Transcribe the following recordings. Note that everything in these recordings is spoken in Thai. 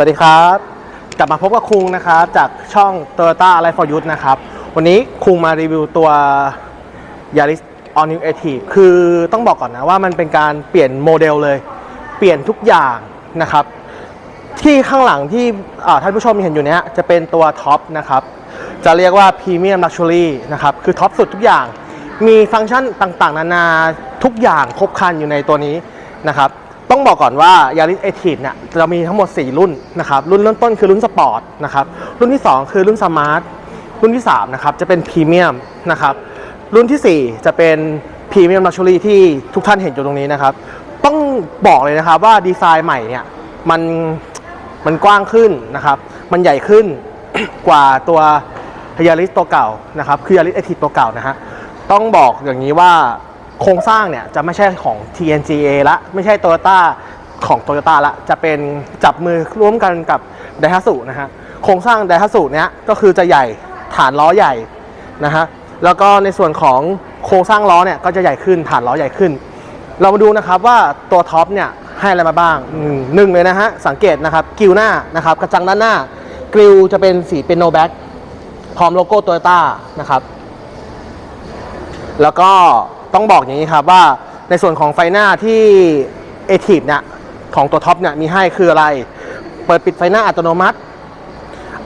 สวัสดีครับ กลับมาพบกับคุงนะครับจากช่อง Toyota Life for Youth นะครับ วันนี้คุงมารีวิวตัว Yaris All New a t i v คือต้องบอกก่อนนะว่ามันเป็นการเปลี่ยนโมเดลเลย เปลี่ยนทุกอย่างนะครับ ที่ข้างหลังที่ท่านผู้ชมเห็นอยู่เนี้ยจะเป็นตัวท็อปนะครับ จะเรียกว่า Premium Luxury นะครับ คือท็อปสุดทุกอย่าง มีฟังก์ชันต่างๆ นานาทุกอย่างครบครันอยู่ในตัวนี้นะครับ ต้องบอกก่อนว่า Yaris a t i v เนี่ยเรามีทั้งหมด 4 รุ่นนะครับรุ่นเริ่มต้นคือรุ่นสปอร์ตนะครับรุ่นที่ 2 คือรุ่นสมาร์ทรุ่นที่3นะครับจะเป็นพรีเมียมนะครับรุ่นทีสี่ 4 จะเป็นพรีเมียมลักชัวรี่ที่ทุกท่านเห็นอยู่ตรงนี้นะครับ ต้องบอกเลยนะครับว่าดีไซน์ใหม่เนี่ยมันมันกว้างขึ้นนะครับ มันใหญ่ขึ้นกว่าตัวยาริสตัวเก่านะครับคือยาริสเอทีตัวเก่านะฮะต้องบอกอย่างนี้ว่า โครงสร้างเนี่ยจะไม่ใช่ของ TNGA ละไม่ใช่ Toyota ของ Toyota ละจะเป็นจับมือร่วมกันกับไดฮัสุนะฮะโครงสร้างไดฮัสุเนี้ยก็คือจะใหญ่ฐานล้อใหญ่นะฮะแล้วก็ในส่วนของโครงสร้างล้อเนี่ยก็จะใหญ่ขึ้นฐานล้อใหญ่ขึ้น เรามาดูนะครับว่าตัวท็อปเนี่ยให้อะไรมาบ้างหนึ่งเลยนะฮะสังเกตนะครับกิวหน้านะครับกระจังด้านหน้ากริวจะเป็นสีเป็นโนแบ็กพร้อมโลโก้โตโยต้านะครับแล้วก็ ต้องบอกอย่างนี้ครับว่าในส่วนของไฟหน้าที่เอทีฟเนี่ยของตัวท็อปเนี่ยมีให้คืออะไร เปิดปิดไฟหน้าอัตโนมัติ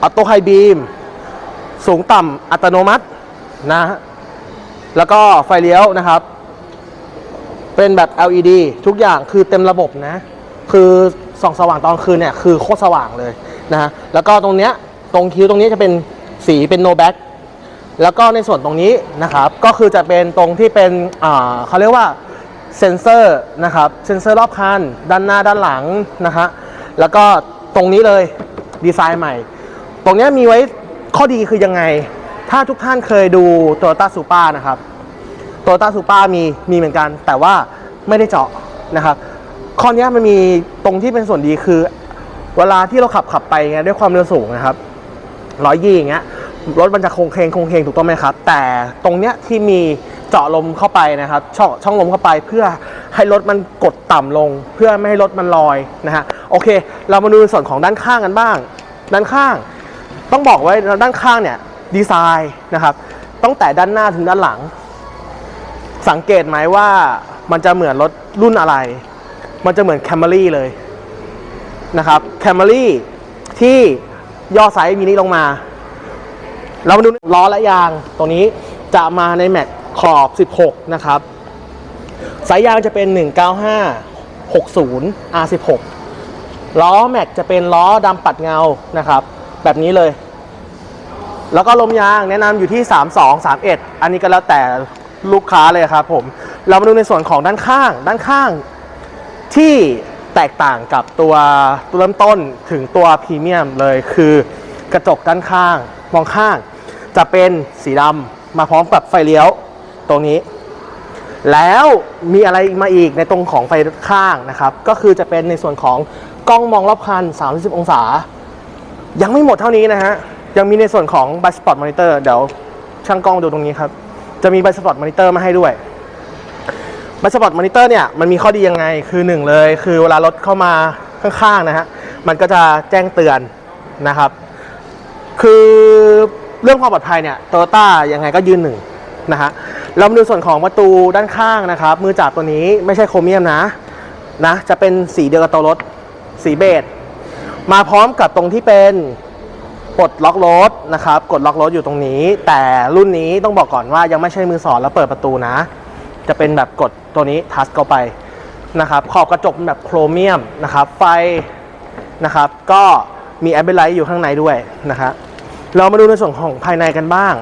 ออโต้ไฮบีมสูงต่ำอัตโนมัตินะแล้วก็ไฟเลี้ยวนะครับ เป็นแบบ LED ทุกอย่างคือเต็มระบบนะ คือส่องสว่างตอนคืนเนี่ยคือโคตรสว่างเลยนะฮะแล้วก็ตรงเนี้ยตรงคิ้วตรงนี้จะเป็นสีเป็น no back แแล้วก็ในส่วนตรงนี้นะครับก็คือจะเป็นตรงที่เป็นเขาเรียกว่าเซนเซอร์นะครับเซนเซอร์รอบคันด้านหน้าด้านหลังนะฮะแล้วก็ตรงนี้เลยดีไซน์ใหม่ ตรงนี้มีไว้ข้อดีคือยังไง ถ้าทุกท่านเคยดู Toyota Supra นะครับโตโยต้าซูเปอร์มีมีเหมือนกัน แต่ว่าไม่ได้เจาะนะครับข้อนี้มันมีตรงที่เป็นส่วนดีคือ เวลาที่เราขับขับไปเงี้ยด้วยความเร็วสูงนะครับร้อยยี่อย่างเงี้ย รถมันจะโคงเคงโคงเคงถูกต้องไหมครับ แต่ตรงเนี้ยที่มีเจาะลมเข้าไปนะครับ ช่องช่องลมเข้าไปเพื่อให้รถมันกดต่ำลง เพื่อไม่ให้รถมันลอยนะฮะโอเค เรามาดูส่วนของด้านข้างกันบ้าง ด้านข้าง ต้องบอกไว้ด้านข้างเนี่ยดีไซน์นะครับตั้งแต่ด้านหน้าถึงด้านหลัง สังเกตไหมว่ามันจะเหมือนรถรุ่นอะไร มันจะเหมือนแคม r รี่เลยนะครับแคม r รี่ที่ย่อไซส์มินิลงมา เรามาดูล้อและยางตรงนี้จะมาในแม็กขอบ 16 นะครับ สายยางจะเป็น 195 60 R16 ล้อแม็กจะเป็นล้อดำปัดเงานะครับ แบบนี้เลย แล้วก็ลมยางแนะนำอยู่ที่ 32 31 อันนี้ก็แล้วแต่ลูกค้าเลยครับผม เรามาดูในส่วนของด้านข้าง ด้านข้าง ที่แตกต่างกับตัวตัวเริ่มต้นถึงตัวพรีเมียมเลยคือกระจกด้านข้าง มองข้าง จะเป็นสีดำมาพร้อมกับไฟเลี้ยวตรงนี้ แล้วมีอะไรมาอีกในตรงของไฟข้างนะครับ ก็คือจะเป็นในส่วนของกล้องมองรอบคัน 30 องศา ยังไม่หมดเท่านี้นะฮะ ยังมีในส่วนของ b บ s p o t Monitor เดี๋ยวช่างกล้องดูตรงนี้ครับ จะมี b บ s p o t Monitor มาให้ด้วย b บ s p o t Monitor เนี่ยมันมีข้อดียังไงคือหนึ่งเลย คือเวลารถเข้ามาข้างๆนะฮะมันก็จะแจ้งเตือนนะครับ คือ เรื่องความปลอดภัยเนี่ยโตโยต้ายังไงก็ยืนหนึ่งนะฮะเรามาดูส่วนของประตูด้านข้างนะครับ มือจับตัวนี้ไม่ใช่โครเมียมนะนะจะเป็นสีเดียวกับตัวรถสีเบจมาพร้อมกับตรงที่เป็นปลดล็อกรถนะครับ กดล็อกรถอยู่ตรงนี้ แต่รุ่นนี้ต้องบอกก่อนว่ายังไม่ใช่มือสอนแล้วเปิดประตูนะ จะเป็นแบบกดตัวนี้ทัชเข้าไปนะครับ ขอบกระจกเป็นแบบโครเมียมนะครับ ไฟนะครับ ก็มีแอมเบลไลท์อยู่ข้างในด้วยนะฮะ เรามาดูในส่วนของภายในกันบ้าง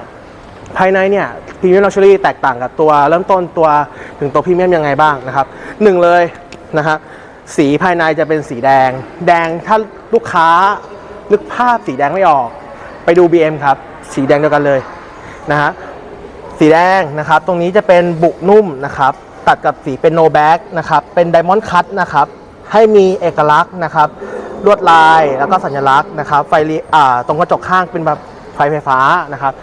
ภายในเนี่ยพรีเมียมลักชัวรี่แตกต่างกับตัวเริ่มต้นตัวถึงตัวพรีเมียมยังไงบ้างนะครับหนึ่งเลยนะฮะสีภายในจะเป็นสีแดง แดงถ้าลูกค้านึกภาพสีแดงไม่ออก ไปดู BM ครับ สีแดงเดียวกันเลยนะฮะสีแดงนะครับ ตรงนี้จะเป็นบุนุ่มนะครับ ตัดกับสีเป็นโนแบ็กนะครับ เป็นไดมอนด์คัตนะครับ ให้มีเอกลักษณ์นะครับ ลวดลายแล้วก็สัญลักษณ์นะครับไฟลิอ่าตรงกระจกข้างเป็นแบบไฟไฟฟ้านะครับ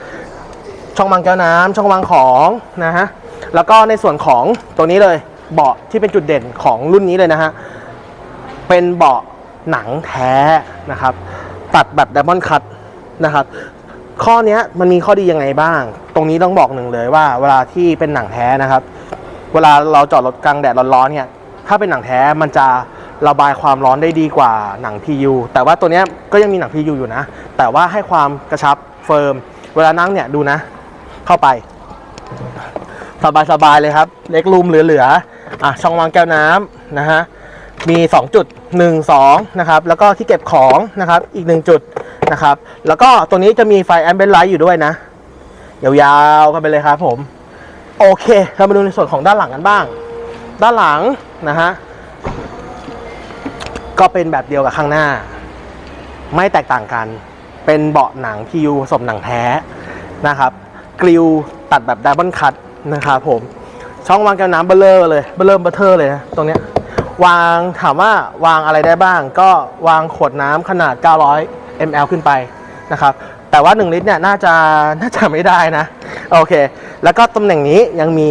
ช่องวางแก้วน้ำช่องวางของนะฮะแล้วก็ในส่วนของตัวนี้เลยเบาะที่เป็นจุดเด่นของรุ่นนี้เลยนะฮะเป็นเบาะหนังแท้นะครับ ตัดแบบไดมอนด์คัตนะครับ ข้อนี้มันมีข้อดียังไงบ้าง ตรงนี้ต้องบอกหนึ่งเลยว่า เวลาที่เป็นหนังแท้นะครับ เวลาเราจอดรถกลางแดดร้อนๆเนี่ยถ้าเป็นหนังแท้มันจะ ระบายความร้อนได้ดีกว่าหนัง PU แต่ว่าตัวนี้ก็ยังมีหนัง PU อยู่นะ แต่ว่าให้ความกระชับเฟิร์ม เวลานั่งเนี่ยดูนะ เข้าไป สบายๆเลยครับ เล็กรูมเหลือๆอะช่องวางแก้วน้ำนะฮะมี 2 จุด 1 2 นะครับ แล้วก็ที่เก็บของนะครับ อีก 1 จุดนะครับ แล้วก็ตัวนี้จะมีไฟแอมเบนไลท์อยู่ด้วยนะ ยาวๆกันไปเลยครับผม โอเค เรามาดูในส่วนของด้านหลังกันบ้าง ด้านหลังนะฮะ ก็เป็นแบบเดียวกับข้างหน้า ไม่แตกต่างกัน เป็นเบาะหนัง PU ผสมหนังแท้นะครับ กริลตัดแบบไดบอนคัตนะครับผม ช่องวางแก้วน้ำเบลเลอร์เลยเบลเลอร์เบลเทอร์เลยนะตรงเนี้ยวางถามว่าวางอะไรได้บ้าง ก็วางขวดน้ำขนาด 900 ml ขึ้นไปนะครับแต่ว่า 1 ลิตรเนี่ยน่าจะน่าจะไม่ได้นะ โอเค แล้วก็ตำแหน่งนี้ยังมี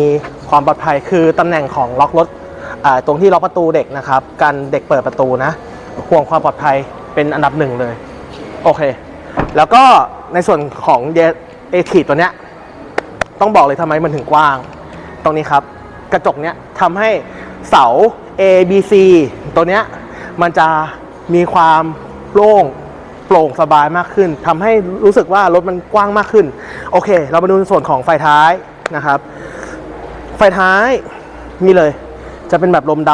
ความปลอดภัยคือตำแหน่งของล็อกรถ ตรงที่ล็อกประตูเด็กนะครับกันเด็กเปิดประตูนะห่วงความปลอดภัยเป็นอันดับหนึ่งเลยโอเค แล้วก็ในส่วนของเอทีตัวเนี้ยต้องบอกเลยทำไมมันถึงกว้าง ตรงนี้ครับกระจกเนี้ยทำให้เสา A B C ตัวเนี้ยมันจะมีความโล่งโปร่งสบายมากขึ้นทำให้รู้สึกว่ารถมันกว้างมากขึ้น โอเค เรามาดูในส่วนของไฟท้ายนะครับ ไฟท้ายมีเลย จะเป็นแบบลมด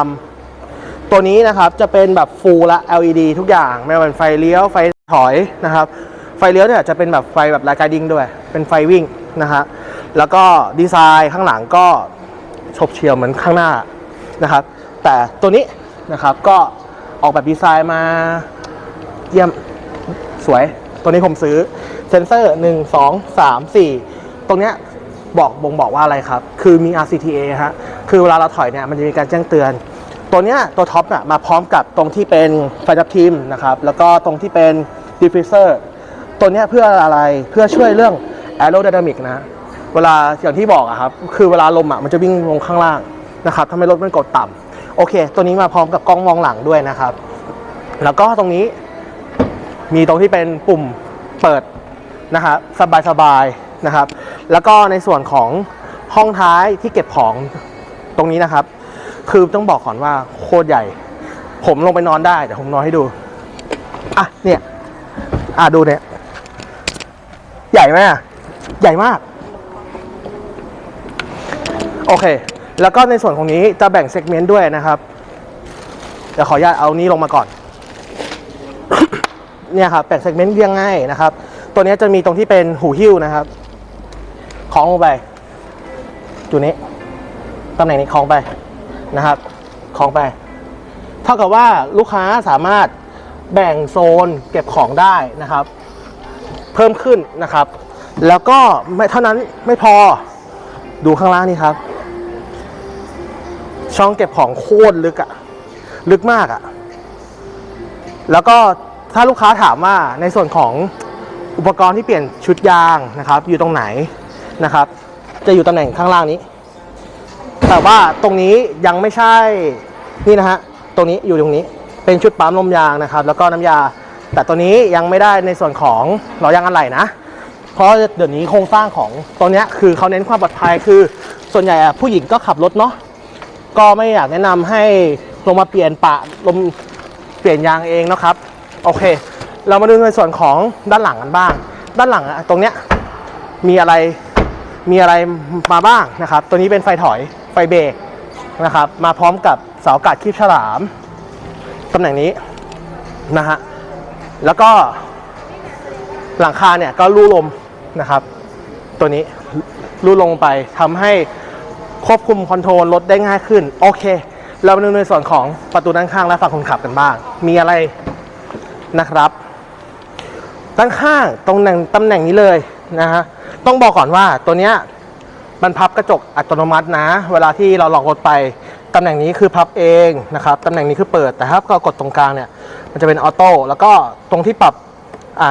ำตัวนี้นะครับจะเป็นแบบฟูลละ LED ทุกอย่างไม่ว่าเป็นไฟเลี้ยวไฟถอยนะครับ ไฟเลี้ยวเนี่ยจะเป็นแบบไฟแบบไลท์ไกดิ้งด้วย เป็นไฟวิ่งนะฮะแล้วก็ดีไซน์ข้างหลังก็ฉบเฉี่ยวเหมือนข้างหน้านะครับ แต่ตัวนี้นะครับก็ออกแบบดีไซน์มาเยี่ยมสวย ตัวนี้ผมซื้อเซนเซอร์ 1 2 3 4 ตรงเนี้ย บอกบ่งบอกว่าอะไรครับ คือมี RCTA ฮะ คือเวลาเราถอยเนี่ยมันจะมีการแจ้งเตือน ตัวเนี้ยตัวท็อปน่ะมาพร้อมกับตรงที่เป็นไฟดับทิมนะครับ แล้วก็ตรงที่เป็นดิฟฟิวเซอร์ตัวเนี้ยเพื่ออะไร เพื่อช่วยเรื่อง aerodynamic นะ เวลาอย่างที่บอกอะครับ คือเวลาลมอะมันจะวิ่งลงข้างล่างนะครับทำให้รถมันกดต่ำโอเค ตัวนี้มาพร้อมกับกล้องมองหลังด้วยนะครับ แล้วก็ตรงนี้มีตรงที่เป็นปุ่มเปิดนะครับสบายๆ นะครับ แล้วก็ในส่วนของห้องท้ายที่เก็บของตรงนี้นะครับ คือต้องบอกก่อนว่าโคตรใหญ่ ผมลงไปนอนได้เดี๋ยวผมนอนให้ดู อะเนี่ย อะดูเนี่ย ใหญ่ไหมอะใหญ่มาก โอเค แล้วก็ในส่วนของนี้จะแบ่งเซกเมนต์ด้วยนะครับ เดี๋ยวขออนุญาตเอานี้ลงมาก่อน เนี่ยครับแบ่งเซกเมนต์ยังไงนะครับ ตัวนี้จะมีตรงที่เป็นหูหิ้วนะครับ คล้องลงไป จุดนี้ตำแหน่งนี้คล้องไปนะครับคล้องไป เท่ากับว่าลูกค้าสามารถแบ่งโซนเก็บของได้นะครับ เพิ่มขึ้นนะครับ แล้วก็ไม่เท่านั้นไม่พอดูข้างล่างนี่ครับ ช่องเก็บของโคตรลึกอะลึกมากอะแล้วก็ถ้าลูกค้าถามว่าในส่วนของอุปกรณ์ที่เปลี่ยนชุดยางนะครับ อยู่ตรงไหน นะครับ จะอยู่ตำแหน่งข้างล่างนี้ แต่ว่าตรงนี้ยังไม่ใช่นี่นะฮะตรงนี้อยู่ตรงนี้เป็นชุดปั๊มลมยางนะครับ แล้วก็น้ำยา แต่ตัวนี้ยังไม่ได้ในส่วนของล้อยางอะไหล่นะ เพราะเดี๋ยวนี้โครงสร้างของตัวนี้คือเขาเน้นความปลอดภัยคือ ส่วนใหญ่ผู้หญิงก็ขับรถเนาะก็ไม่อยากแนะนำให้ลงมาเปลี่ยนปะลมเปลี่ยนยางเองนะครับโอเค เรามาดูในส่วนของด้านหลังกันบ้าง ด้านหลังอะตรงเนี้ยมีอะไร มีอะไรมาบ้างนะครับ ตัวนี้เป็นไฟถอยไฟเบรกนะครับ มาพร้อมกับเสาอากาศคีบฉลามตำแหน่งนี้นะฮะแล้วก็หลังคาเนี่ยก็รูลมนะครับ ตัวนี้รูลงไปทำให้ควบคุมคอนโทรลรถได้ง่ายขึ้น โอเค เรามาดูในส่วนของประตูด้านข้างและฝั่งคนขับกันบ้าง มีอะไรนะครับ ด้านข้างตรงแหน่งตำแหน่งนี้เลยนะฮะ ต้องบอกก่อนว่าตัวเนี้ยมันพับกระจกอัตโนมัตินะ เวลาที่เราลองรถไปตำแหน่งนี้คือพับเองนะครับตำแหน่งนี้คือเปิดแต่ถ้าเรากดตรงกลางเนี่ยมันจะเป็นออโต้แล้วก็ตรงที่ปรับ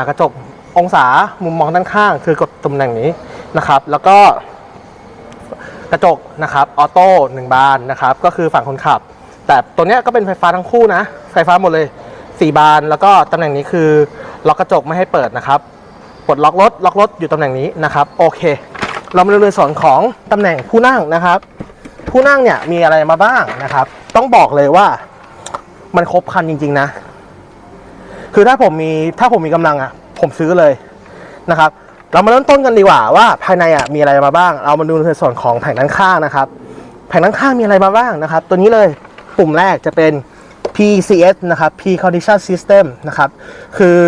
กระจกองศามุมมองด้านข้าง คือกดตำแหน่งนี้นะครับ แล้วก็กระจกนะครับออโต้หนึ่งบานนะครับก็คือฝั่งคนขับ แต่ตัวเนี้ยก็เป็นไฟฟ้าทั้งคู่นะ ไฟฟ้าหมดเลยสี่บานแล้วก็ตำแหน่งนี้คือล็อกกระจกไม่ให้เปิดนะครับ ปลดล็อกรถล็อกรถอยู่ตำแหน่งนี้นะครับโอเค เรามาดูในส่วนของตำแหน่งผู้นั่งนะครับ ผู้นั่งเนี่ยมีอะไรมาบ้างนะครับ ต้องบอกเลยว่ามันครบครันจริง ๆนะ คือถ้าผมมีถ้าผมมีกำลังอะ ผมซื้อเลยนะครับ เรามาเริ่มต้นกันดีกว่าว่าภายในอะมีอะไรมาบ้าง เรามาดูในส่วนของแผงด้านข้างนะครับ แผงด้านข้างมีอะไรมาบ้างนะครับ ตัวนี้เลยปุ่มแรกจะเป็น PCS นะครับ P Condition System นะครับ คือ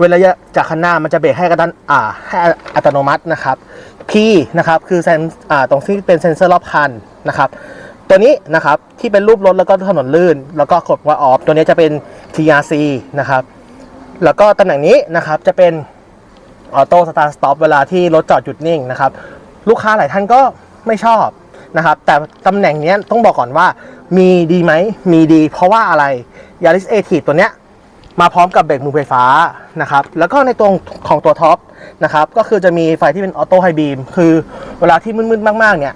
เวลาจากคันหน้ามันจะเบรกให้กระดันอ่าให้อัตโนมัตินะครับ P นะครับคือเซนอ่าตรงที่เป็นเซ็นเซอร์รอบคันนะครับ ตัวนี้นะครับที่เป็นรูปรถแล้วก็ถนนลื่น แล้วก็กดว่าออฟตัวนี้จะเป็น TRC นะครับแล้วก็ตำแหน่งนี้นะครับจะเป็นออโต้สตาร์สต็อปเวลาที่รถจอดหยุดนิ่งนะครับ ลูกค้าหลายท่านก็ไม่ชอบนะครับ แต่ตำแหน่งนี้ต้องบอกก่อนว่ามีดีไหมมีดี เพราะว่าอะไร Yaris a t i v ตัวเนี้ย มาพร้อมกับเบรกมือไฟฟ้านะครับ แล้วก็ในตรงของตัวท็อปนะครับ ก็คือจะมีไฟที่เป็นออโต้ไฮบีม คือเวลาที่มืดๆมากๆเนี่ย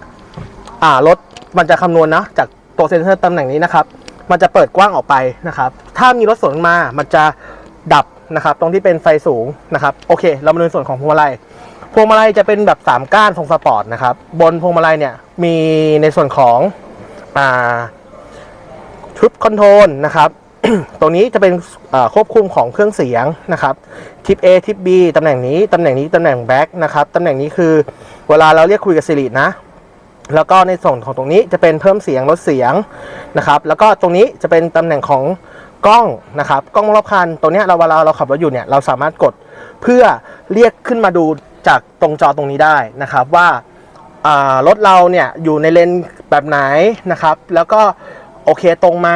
อ่ารถมันจะคำนวณนะจากตัวเซ็นเซอร์ตำแหน่งนี้นะครับ มันจะเปิดกว้างออกไปนะครับ ถ้ามีรถสวนมา มันจะดับนะครับ ตรงที่เป็นไฟสูงนะครับ โอเค เรามาดูส่วนของพวงมาลัย พวงมาลัยจะเป็นแบบ 3 ก้านทรงสปอร์ตนะครับ บนพวงมาลัยเนี่ยมีในส่วนของอ่าชุดคอนโทรลนะครับ ตรงนี้จะเป็นควบคุมของเครื่องเสียงนะครับทิป A ทิป B ตำแหน่งนี้ ตำแหน่งนี้ ตำแหน่งแบ็กนะครับตำแหน่งนี้คือเวลาเราเรียกคุยกับสิรินะ แล้วก็ในส่วนของตรงนี้จะเป็นเพิ่มเสียงลดเสียงนะครับ แล้วก็ตรงนี้จะเป็นตำแหน่งของกล้องนะครับกล้องรอบคันตรงนี้เราเวลาเราขับรถอยู่เนี่ยเราสามารถกดเพื่อเรียกขึ้นมาดูจากตรงจอตรงนี้ได้นะครับว่ารถเราเนี่ยอยู่ในเลนแบบไหนนะครับ แล้วก็ โอเคตรงไหม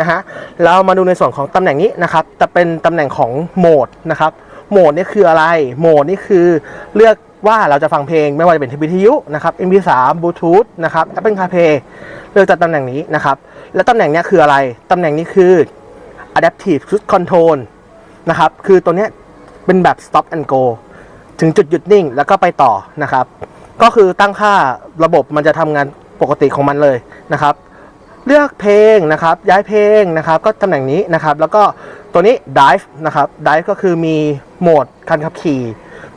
นะฮะเรามาดูในส่วนของตำแหน่งนี้นะครับจะเป็นตำแหน่งของโหมดนะครับโหมดนี่คืออะไรโหมดนี่คือเลือกว่าเราจะฟังเพลงไม่ว่าจะเป็นวิทยุนะครับ MP3 Bluetooth นะครับ Apple CarPlay เลือกจากตำแหน่งนี้นะครับ แล้วตำแหน่งนี้คืออะไร ตำแหน่งนี้คือ Adaptive Cruise Control นะครับ คือตัวนี้เป็นแบบ Stop and Go ถึงจุดหยุดนิ่งแล้วก็ไปต่อนะครับ ก็คือตั้งค่าระบบมันจะทำงานปกติของมันเลยนะครับ เลือกเพลงนะครับย้ายเพลงนะครับก็ตำแหน่งนี้นะครับ แล้วก็ตัวนี้ dive นะครับ dive ก็คือมีโหมดการขับขี่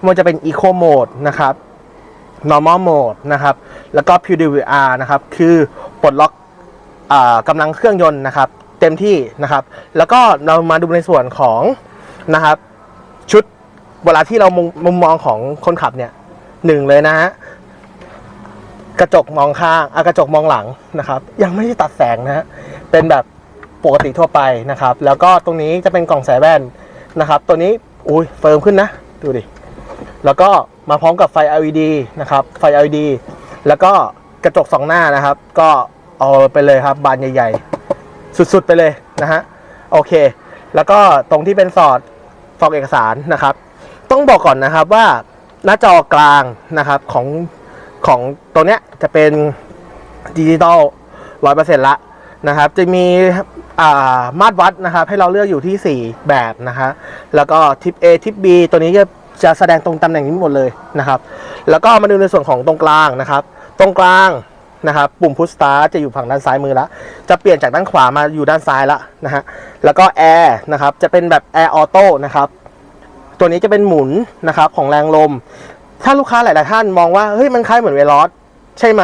มันจะเป็น eco mode นะครับ normal mode นะครับ แล้วก็ PWR นะครับ คือปลดล็อกอกำลังเครื่องยนต์นะครับ เต็มที่นะครับ แล้วก็เรามาดูในส่วนของนะครับชุดเวลาที่เรามุมมองของคนขับเนี่ยหนึ่งเลยนะฮะ กระจกมองข้างอะกระจกมองหลังนะครับ ยังไม่ได้ตัดแสงนะฮะเป็นแบบปกติทั่วไปนะครับ แล้วก็ตรงนี้จะเป็นกล่องสายแว่นนะครับ ตัวนี้อุ้ยเฟิร์มขึ้นนะ ดูดิ แล้วก็มาพร้อมกับไฟ LED นะครับ ไฟ LED แล้วก็กระจกสองหน้านะครับ ก็เอาไปเลยครับบานใหญ่ ๆ สุดๆไปเลยนะฮะโอเค แล้วก็ตรงที่เป็นสอดฟอกเอกสารนะครับ ต้องบอกก่อนนะครับว่าหน้าจอกลางนะครับของ ของตัวเนี้ยจะเป็นดิจิตอลร้อยเปอร์เซ็นต์ละนะครับ จะมีามาตรวัดนะครับ ให้เราเลือกอยู่ที่ 4 แบบนะฮะแล้วก็ทิป A ทิป B ตัวนี้จะจะแสดงตรงตำแหน่งนี้หมดเลยนะครับ แล้วก็มาดูในส่วนของตรงกลางนะครับ ตรงกลางนะครับ ปุ่มพุชสตาร์จะอยู่ฝั่งด้านซ้ายมือล้วจะเปลี่ยนจากด้านขวามาอยู่ด้านซ้ายละนะฮะแล้วก็แอร์นะครับจะเป็นแบบแอร์ออโต้นะครับตัวนี้จะเป็นหมุนนะครับของแรงลม ถ้าลูกค้าหลาย ๆ ท่านมองว่าเฮ้ยมันคล้ายเหมือนเวลอสใช่ไหม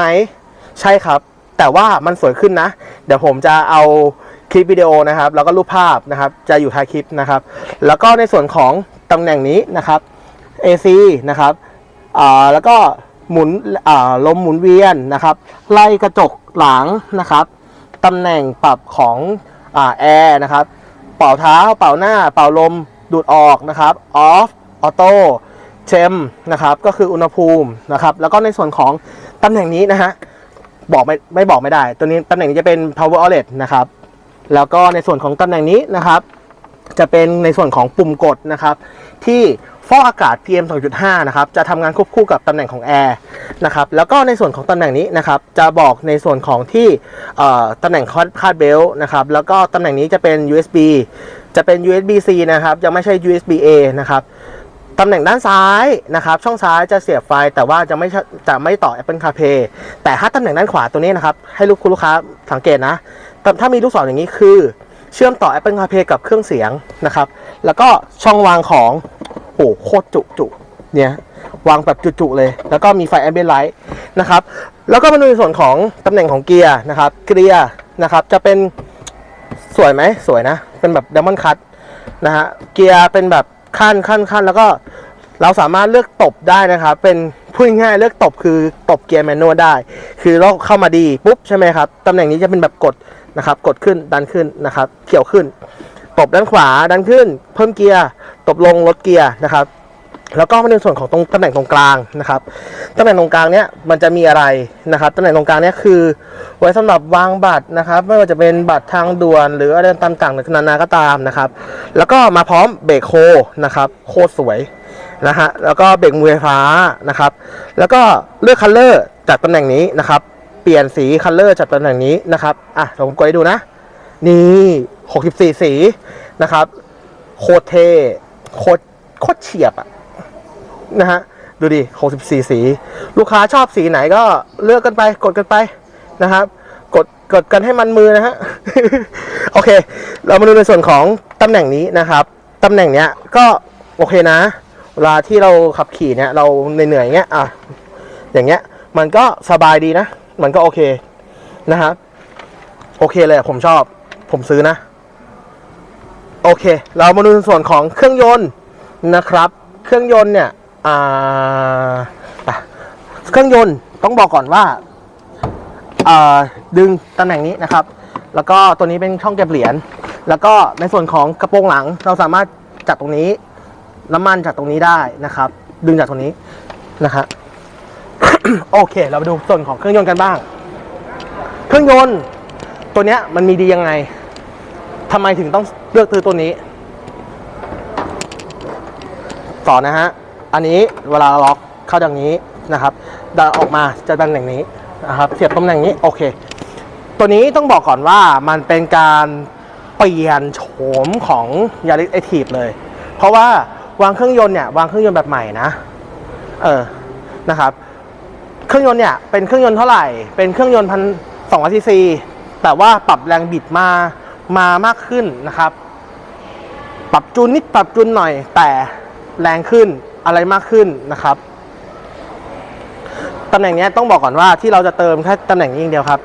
ใช่ครับ แต่ว่ามันสวยขึ้นนะ เดี๋ยวผมจะเอาคลิปวิดีโอนะครับ แล้วก็รูปภาพนะครับ จะอยู่ท้ายคลิปนะครับ แล้วก็ในส่วนของตำแหน่งนี้นะครับ AC นะครับอ่าแล้วก็หมุนอ่าลมหมุนเวียนนะครับ ไล่กระจกหลังนะครับตำแหน่งปรับของอ่าแอร์นะครับ เป่าเท้า เป่าหน้า เป่าลมดูดออกนะครับออฟออโต้ เชมนะครับก็คืออุณหภูมินะครับแล้วก็ในส่วนของตำแหน่งนี้นะฮะบอกไม่ไม่บอกไม่ได้ ตัวนี้ตำแหน่งนี้จะเป็น power outlet นะครับแล้วก็ในส่วนของตำแหน่งนี้นะครับ จะเป็นในส่วนของปุ่มกดนะครับ ที่ฟอกอากาศ PM 2.5 นะครับ จะทำงานควบคู่กับตำแหน่งของแอร์นะครับ แล้วก็ในส่วนของตำแหน่งนี้นะครับ จะบอกในส่วนของที่ตำแหน่งคาดคาดเบลต์นะครับ แล้วก็ตำแหน่งนี้จะเป็น USB จะเป็น USB C นะครับ ยังไม่ใช่ USB A นะครับ ตำแหน่งด้านซ้ายนะครับช่องซ้ายจะเสียบไฟแต่ว่าจะไม่จะไม่ต่อ Apple CarPlay แต่ถ้าตำแหน่งด้านขวาตัวนี้นะครับให้ลูกคุณลูกค้าสังเกตนะถ้ามีลูกศรอย่างนี้คือ เชื่อมต่อ Apple CarPlay กับเครื่องเสียงนะครับแล้วก็ช่องวางของโอ้โคตรจุจุเนี่ยวางแบบจุๆเลย แล้วก็มีไฟ Ambient Light นะครับแล้วก็มาดูในส่วนของตำแหน่งของเกียร์นะครับเกียร์นะครับจะเป็นสวยไหมสวยนะ เป็นแบบ Diamond Cut นะฮะเกียร์เป็นแบบ ขั้นขั้นขั้นแล้วก็เราสามารถเลือกตบได้นะครับ เป็นพูดง่ายเลือกตบคือตบเกียร์แมนนวลได้ คือเราเข้ามาดีปุ๊บใช่ไหมครับตำแหน่งนี้จะเป็นแบบกดนะครับ กดขึ้นดันขึ้นนะครับ เขี่ยวขึ้น ตบด้านขวาดันขึ้น เพิ่มเกียร์ ตบลงลดเกียร์นะครับ แล้วก็มาในส่วนของตรงตำแหน่งตรงกลางนะครับตำแหน่งตรงกลางเนี้ยมันจะมีอะไรนะครับตำแหน่งตรงกลางเนี้ยคือ ไว้สำหรับวางบัตรนะครับ ไม่ว่าจะเป็นบัตรทางด่วน หรืออะไรต่างๆนานาก็ตามนะครับ แล้วก็มาพร้อมเบรกโคนะครับโคตรสวยนะฮะแล้วก็เบรกมือไฟฟ้านะครับ แล้วก็เลือกคัลเลอร์จากตำแหน่งนี้นะครับ เปลี่ยนสีคัลเลอร์จากตำแหน่งนี้นะครับอะเดี๋ยวผมกดให้ดูนะ นี่ 64 สีนะครับโคตรเท่โคตรโคตรเฉียบอะ นะฮะ ดูดิ 64 สี ลูกค้าชอบสีไหนก็เลือกกันไป กดกันไปนะครับ กดกดกันให้มันมือนะฮะ โอเค เรามาดูในส่วนของตำแหน่งนี้นะครับ ตำแหน่งเนี้ยก็โอเคนะ เวลาที่เราขับขี่เนี่ยเราเหนื่อยๆเงี้ย อะ อย่างเงี้ย มันก็สบายดีนะ มันก็โอเคนะครับ โอเคเลยผมชอบ ผมซื้อนะ โอเค เรามาดูในส่วนของเครื่องยนต์นะครับ เครื่องยนต์เนี่ย เครื่องยนต์ต้องบอกก่อนว่าดึงตำแหน่งนี้นะครับ แล้วก็ตัวนี้เป็นช่องเก็บเหรียญ แล้วก็ในส่วนของกระโปรงหลังเราสามารถจัดตรงนี้ น้ำมันจากตรงนี้ได้นะครับ ดึงจากตรงนี้นะฮะโอเค เราไปดูส่วนของเครื่องยนต์กันบ้าง เครื่องยนต์ตัวเนี้ยมันมีดียังไงทำไมถึงต้องเลือกซื้อตัวนี้ ต่อนะฮะ อันนี้เวลาล็อกเข้าดังนี้นะครับดันออกมาจะตำแหน่งนี้นะครับเสียบตำแหน่งนี้โอเค ตัวนี้ต้องบอกก่อนว่ามันเป็นการเปลี่ยนโฉมของยาริสเอทีฟเลย เพราะว่าวางเครื่องยนต์เนี่ยวางเครื่องยนต์แบบใหม่นะเออนะครับ เครื่องยนต์เนี่ยเป็นเครื่องยนต์เท่าไหร่ เป็นเครื่องยนต์พันสองร้อยซีซีแต่ว่าปรับแรงบิดมามามากขึ้นนะครับ ปรับจูนนิดปรับจูนหน่อยแต่แรงขึ้น อะไรมากขึ้นนะครับตำแหน่งนี้ต้องบอกก่อนว่าที่เราจะเติมแค่ตำแหน่งนี้อย่างเดียวครับ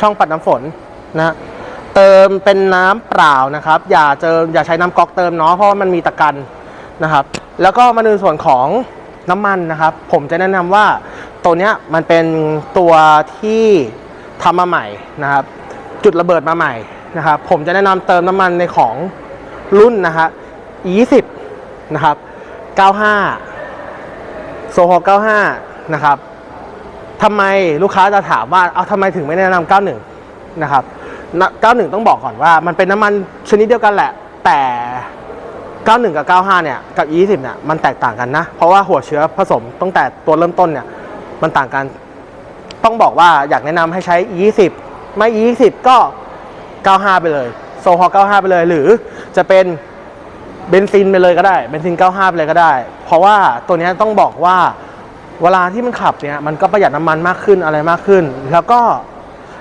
ช่องปัดน้ำฝนนะเติมเป็นน้ำเปล่านะครับ อย่าเจออย่าใช้น้ำก๊อกเติมเนาะเพราะมันมีตะกันนะครับ แล้วก็มาดูส่วนของน้ำมันนะครับ ผมจะแนะนำว่าตัวเนี้ยมันเป็นตัวที่ทำมาใหม่นะครับ จุดระเบิดมาใหม่นะครับ ผมจะแนะนำเติมน้ำมันในของรุ่นนะฮะ E20 นะครับ 95 โซฮอ95 นะครับทำไมลูกค้าจะถามว่า เอาทำไมถึงไม่แนะนำ91 นะครับ 91 ต้องบอกก่อนว่ามันเป็นน้ำมันชนิดเดียวกันแหละ แต่ 91 กับ 95 เนี่ย กับ 20 เนี่ย มันแตกต่างกันนะ เพราะว่าหัวเชื้อผสมตั้งแต่ตัวเริ่มต้นเนี่ย มันต่างกัน ต้องบอกว่าอยากแนะนำให้ใช้ 20 ไม่ 20 ก็ 95 ไปเลย โซฮอล์95 ไปเลย หรือจะเป็น เบนซินไปเลยก็ได้ เบนซิน 95 ไปเลยก็ได้ เพราะว่าตัวนี้ต้องบอกว่าเวลาที่มันขับเนี่ยมันก็ประหยัดน้ำมันมากขึ้นอะไรมากขึ้น แล้วก็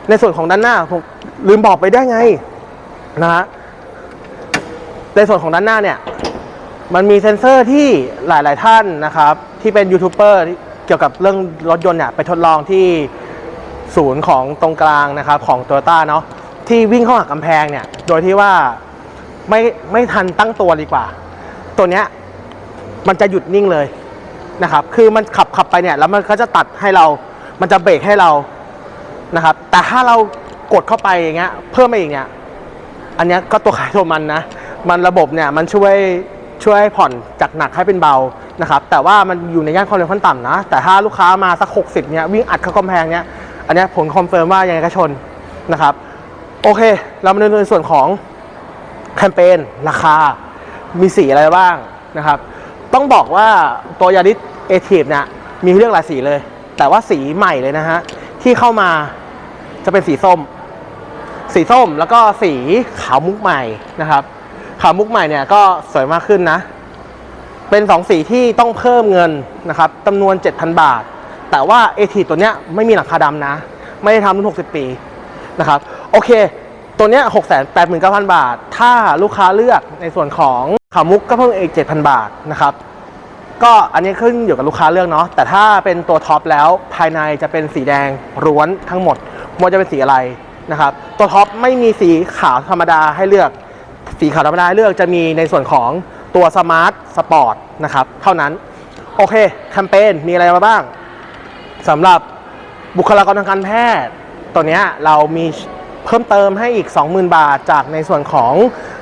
ในส่วนของด้านหน้าผมลืมบอกไปได้ไงนะฮะในส่วนของด้านหน้าเนี่ยมันมีเซ็นเซอร์ที่หลาย ๆ ท่านนะครับ ที่เป็นยูทูบเบอร์เกี่ยวกับเรื่องรถยนต์เนี่ยไปทดลองที่ศูนย์ของตรงกลางนะครับของโตโยต้าเนาะที่วิ่งเข้าหากำแพงเนี่ยโดยที่ว่า ไม่ไม่ทันตั้งตัวดีกว่า ตัวเนี้ยมันจะหยุดนิ่งเลยนะครับ คือมันขับขับไปเนี่ยแล้วมันก็จะตัดให้เรา มันจะเบรกให้เรานะครับ แต่ถ้าเรากดเข้าไปอย่างเงี้ย เพิ่มมาอีกเนี่ย อันเนี้ยก็ตัวขายตัวมันนะ มันระบบเนี่ยมันช่วยช่วยให้ผ่อนจากหนักให้เป็นเบานะครับ แต่ว่ามันอยู่ในย่านความเร็วขั้นต่ำนะ แต่ถ้าลูกค้ามาสัก 60เนี่ยวิ่งอัดเข้ากำแพงเนี่ย อันนี้ผมคอนเฟิร์มว่ายังไงก็ชนนะครับ โอเค เรามาดูในส่วนของ แคมเปญราคามีสีอะไรบ้างนะครับ ต้องบอกว่าตัวยาริสเอทีฟเนี่ยมีเลือกหลายสีเลย แต่ว่าสีใหม่เลยนะฮะ ที่เข้ามาจะเป็นสีส้ม สีส้มแล้วก็สีขาวมุกใหม่นะครับ ขาวมุกใหม่เนี่ยก็สวยมากขึ้นนะ เป็นสองสีที่ต้องเพิ่มเงินนะครับจำนวน 7,000 บาท แต่ว่าเอทีตัวเนี้ยไม่มีหลังคาดำนะ ไม่ได้ทำรุ่น60 ปีนะครับ โอเค ตัวเนี้ย6 8 9 0 0 0บาท ถ้าลูกค้าเลือกในส่วนของขามุกก็เพิ่มอีก7,000บาทนะครับ ก็อันนี้ขึ้นอยู่กับลูกค้าเลือกเนาะ แต่ถ้าเป็นตัวท็อปแล้วภายในจะเป็นสีแดงร้วนทั้งหมดไมันจะเป็นสีอะไรนะครับ ตัวท็อปไม่มีสีขาวธรรมดาให้เลือก สีขาวธรรมดาเลือกจะมีในส่วนของตัวสมาร์ทสปอร์ตนะครับ เท่านั้น โอเคแคมเปญมีอะไรมาบ้างสำหรับบุคลากรทางการแพทย์ ตัวเนี้ยเรามี เพิ่มเติมให้อีก 20,000 บาท จากในส่วนของ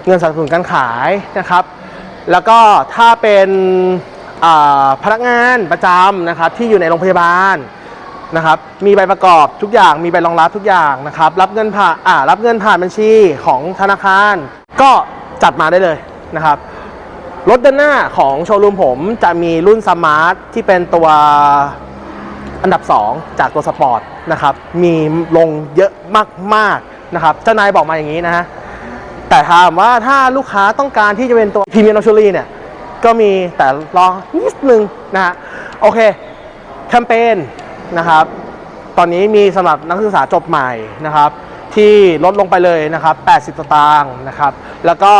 เงินสนับสนุนการขายนะครับ แล้วก็ถ้าเป็นพนักงานประจำนะครับที่อยู่ในโรงพยาบาลนะครับมีใบประกอบทุกอย่างมีใบรองรับทุกอย่างนะครับ รับเงินผ่านอ่ารับเงินผ่านบัญชีของธนาคาร ก็จัดมาได้เลยนะครับรถด้านหน้าของโชว์รูมผมจะมีรุ่นสมาร์ทที่เป็นตัว อันดับ 2 จากตัวสปอร์ตนะครับมีลงเยอะมากๆนะครับเจ้านายบอกมาอย่างนี้นะฮะแต่ถามว่าถ้าลูกค้าต้องการที่จะเป็นตัวพรีเมียมลักชัวรี่เนี่ยก็มีแต่รอนิดนึงนะฮะโอเคแคมเปญนะครับตอนนี้มีสำหรับนักศึกษาจบใหม่นะครับที่ลดลงไปเลยนะครับ 80 สตางค์นะครับ แล้วก็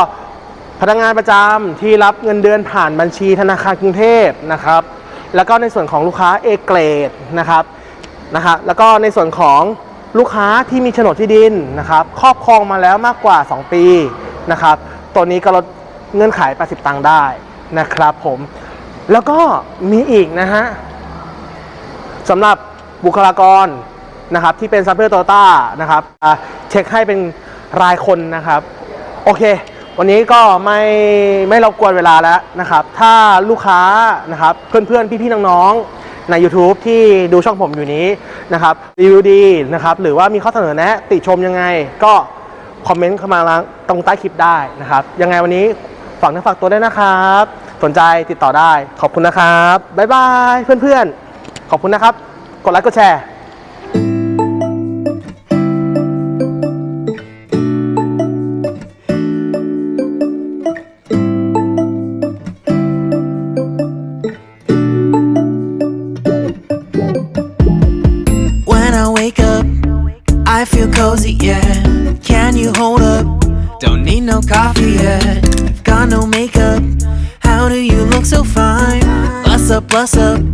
พนักงานประจำที่รับเงินเดือนผ่านบัญชีธนาคารกรุงเทพนะครับ แล้วก็ในส่วนของลูกค้า A เกรดนะครับนะฮะแล้วก็ในส่วนของลูกค้าที่มีโฉนดที่ดินนะครับครอบครองมาแล้วมากกว่า 2 ปีนะครับตัวนี้ก็ลดเงื่อนไข 80 ตังค์ได้นะครับผมแล้วก็มีอีกนะฮะสำหรับบุคลากรนะครับที่เป็นซัพพลายเออร์โตต้านะครับเช็คให้เป็นรายคนนะครับ โอเค วันนี้ก็ไม่ไม่รบกวนเวลาแล้วนะครับ ถ้าลูกค้านะครับเพื่อนๆ พี่ๆ น้องๆ ใน YouTube ที่ดูช่องผมอยู่นี้นะครับรีวิวดีนะครับ หรือว่ามีข้อเสนอแนะติชมยังไง ก็คอมเมนต์เข้ามาตรงใต้คลิปได้นะครับ ยังไงวันนี้ฝากเนื้อฝากตัวได้นะครับ สนใจติดต่อได้ขอบคุณนะครับ บ๊ายบายเพื่อนๆ ขอบคุณนะครับ กดไลค์กดแชร์ what's up.